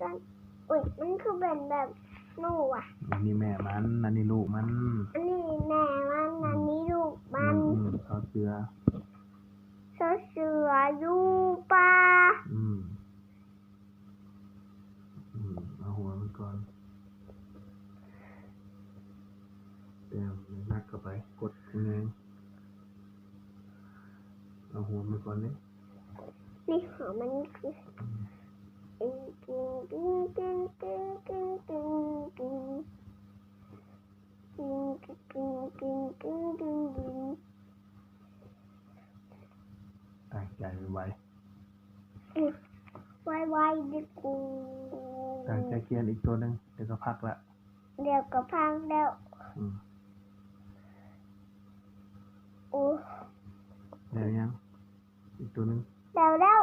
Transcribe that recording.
สั้นอุ้ยมันคือเป็นแบบหนูอะ อันนี้แม่มัน อันนี้ลูกมัน อันนี้แม่มัน อันนี้ลูกมันอืมซอเสือเสือเสืออยู่ป่าอืม อืม เอาหัวมันก่อนเดี๋ยวนักเข้าไป กดยังไงเอาหัวมันก่อนเลยนี่หัวมันคือกิ้งกิ้ง tay chạy vậy quay quay đi cùng tay chạy kia อีกตัวนึงเดี๋ยวก็พักละเดี๋ยวก็พักแล้วโอ้เดี๋ยวยังอีกตัวนึงเดี๋ยวแล้ว